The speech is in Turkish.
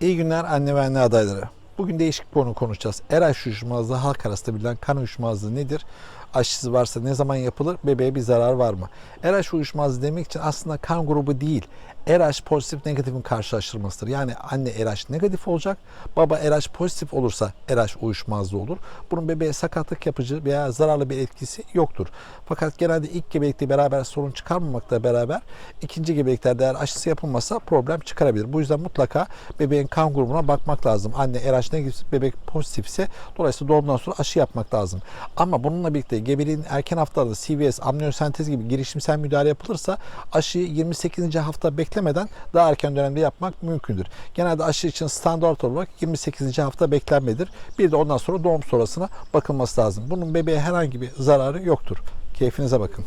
İyi günler anne ve anne adayları. Bugün değişik bir konu konuşacağız. RH uyuşmazlığı halk arasında bilinen kan uyuşmazlığı nedir? Aşısı varsa ne zaman yapılır? Bebeğe bir zarar var mı? RH uyuşmazlığı demek için aslında kan grubu değil. RH pozitif negatifin karşılaştırmasıdır. Yani anne RH negatif olacak, baba RH pozitif olursa RH uyuşmazlığı olur. Bunun bebeğe sakatlık yapıcı veya zararlı bir etkisi yoktur. Fakat genelde ilk gebelikte beraber sorun çıkarmamakla beraber ikinci gebeliklerde eğer aşısı yapılmasa problem çıkarabilir. Bu yüzden mutlaka bebeğin kan grubuna bakmak lazım. Anne RH negatif, bebek pozitifse dolayısıyla doğumdan sonra aşı yapmak lazım. Ama bununla birlikte gebeliğin erken haftalarda CVS, amniyosentez gibi girişimsel müdahale yapılırsa aşıyı 28. hafta beklemeden daha erken dönemde yapmak mümkündür. Genelde aşı için standart olarak 28. hafta beklenmedir. Bir de ondan sonra doğum sonrasına bakılması lazım. Bunun bebeğe herhangi bir zararı yoktur. Keyfinize bakın.